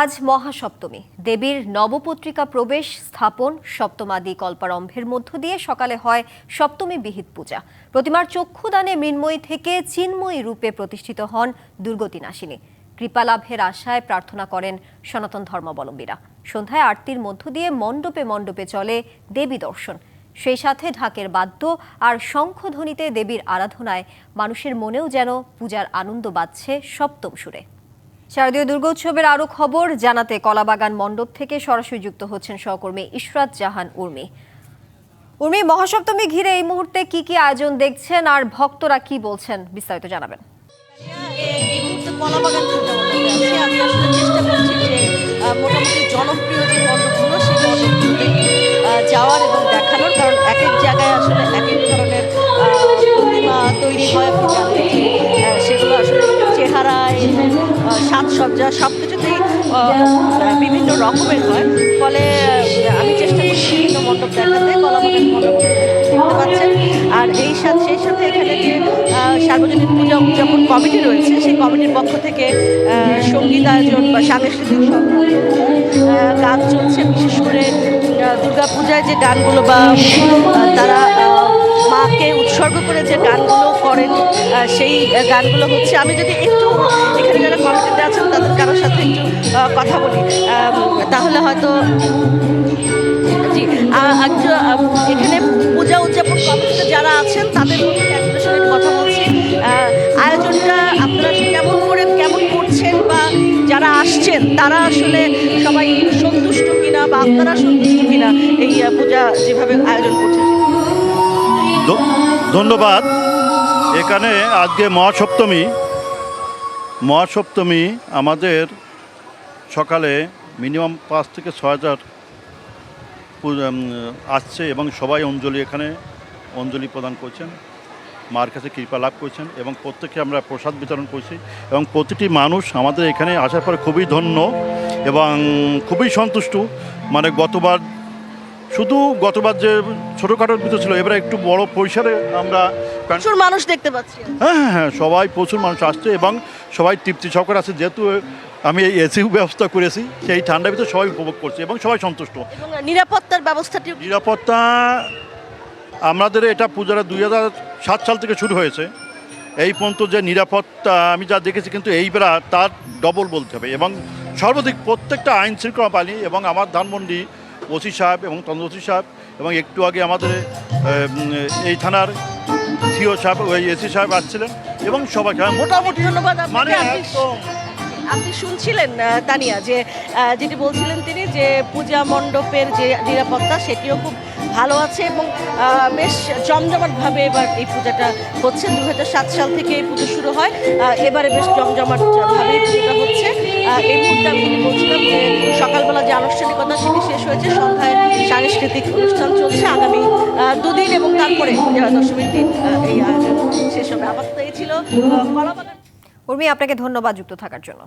আজ মহাসপ্তমী। দেবীর নবপত্রিকা প্রবেশ, স্থাপন, সপ্তমাদি কল্পারম্ভের মধ্য দিয়ে সকালে হয় সপ্তমী বিহিত পূজা। প্রতিমার চক্ষুদানে মৃন্ময়ী থেকে চিন্ময়ী রূপে প্রতিষ্ঠিত হন দুর্গতি নাশিনী কৃপালাভের আশায় প্রার্থনা করেন সনাতন ধর্মাবলম্বীরা। সন্ধ্যায় আরতির মধ্য দিয়ে মণ্ডপে মণ্ডপে চলে দেবী দর্শন। সেই সাথে ঢাকের বাদ্য আর শঙ্খধ্বনিতে দেবীর আরাধনায় মানুষের মনেও যেন পূজার আনন্দ বাজছে সপ্তম সুরে। শারদীয় দুর্গোৎসবের আরও খবর জানাতে কলাবাগান মণ্ডপ থেকে সরাসরি যুক্ত হচ্ছেন সহকর্মী ইশরাত জাহান উর্মি। উর্মি, মহাসপ্তমী ঘিরে এই মুহূর্তে কি কি আয়োজন দেখছেন আর ভক্তরা কি বলছেন বিস্তারিত জানাবেন। মোটামুটি জনপ্রিয় যে মণ্ডপগুলো, সেই যাওয়ার এবং সাজসজ্জা সব কিছুতেই বিভিন্ন রকমের হয়। ফলে আমি চেষ্টা করছি বিভিন্ন মণ্ডপ দেখাতে কলাবাগান মণ্ডপ পাচ্ছেন। আর এই সাথে, সেই সাথে এখানে যে সার্বজনীন পূজা উদযাপন কমিটি রয়েছে, সেই কমিটির পক্ষ থেকে সংগীত আয়োজন বা সাংস্কৃতিক গান চলছে। বিশেষ করে দুর্গা পূজায় যে গানগুলো বা তারা মাকে উৎসর্গ করে যে গানগুলো করেন সেই গানগুলো হচ্ছে, আমি যদি একটু এখানে যারা কমিটিতে আছেন, তাদের কারোর সাথে একটু কথা বলি। তাহলে হয়তো, জি এখানে পূজা উদযাপন কমিটিতে যারা আছেন, তাদের কথা বলছি। আয়োজনটা আপনারা কেমন করে, কেমন করছেন বা যারা আসছেন, তারা আসলে সবাই সন্তুষ্ট কিনা বা আপনারা সন্তুষ্ট কিনা এই পূজা যেভাবে আয়োজন করছেন? ধন্যবাদ। এখানে আজকে মহাসপ্তমী। মহাসপ্তমী আমাদের সকালে মিনিমাম পাঁচ থেকে ছয় হাজার আসছে এবং সবাই অঞ্জলি এখানে অঞ্জলি প্রদান করছেন। মার কাছে কৃপা লাভ করছেন এবং প্রত্যেকে আমরা প্রসাদ বিতরণ করছি এবং প্রতিটি মানুষ আমাদের এখানে আসার পর খুবই ধন্য এবং খুবই সন্তুষ্ট। মানে গতবার শুধু গতবার যে ছোটোখাটোর ভিতর ছিল এবারে একটু বড় পরিসরে আমরা প্রচুর মানুষ দেখতে পাচ্ছি। হ্যাঁ হ্যাঁ হ্যাঁ সবাই প্রচুর মানুষ আসছে এবং সবাই তৃপ্তি সহকারে আছে। যেহেতু আমি এই এসি ব্যবস্থা করেছি সেই ঠান্ডার ভিতরে সবাই উপভোগ করছে এবং সবাই সন্তুষ্ট। নিরাপত্তার ব্যবস্থাটিও নিরাপত্তা আমাদের এটা পূজাটা দুই হাজার সাত সাল থেকে শুরু হয়েছে। এই পর্যন্ত যে নিরাপত্তা আমি যা দেখেছি কিন্তু এইবার তার ডবল বলতে হবে। এবং সর্বাধিক প্রত্যেকটা আইন শৃঙ্খলা পালি এবং আমার ধানমন্ডি ওসি সাহেব এবং তন্দ্র ওসি সাহেব এবং একটু আগে আমাদের এই থানার সিও সাহেব ওই এসি সাহেব আসছিলেন এবং সবাইকে হ্যাঁ, মোটামুটি ধন্যবাদ মানে আপনি একদম আপনি শুনছিলেন তানিয়া যে যেটি বলছিলেন তিনি যে পূজা মণ্ডপের যে নিরাপত্তা সেটিও খুব ভালো আছে এবং বেশ জমজমাটভাবে এবার এই পূজাটা হচ্ছে। দু হাজার সাত সাল থেকে এই পুজো শুরু হয়। এবারে বেশ জমজমাটভাবে এই পুজোটা হচ্ছে। এই মুহূর্তে আমি বলছিলাম যে সকালবেলা যে আনুষ্ঠানিকতা সেটি শেষ হয়েছে, সন্ধ্যায় সাংস্কৃতিক অনুষ্ঠান চলছে। আগামী দুদিন এবং তারপরে দশমীর দিন এই আয়োজন শেষ হবে। এই ছিল কলাবাগান উর্মি, আপনাকে ধন্যবাদ যুক্ত থাকার জন্য।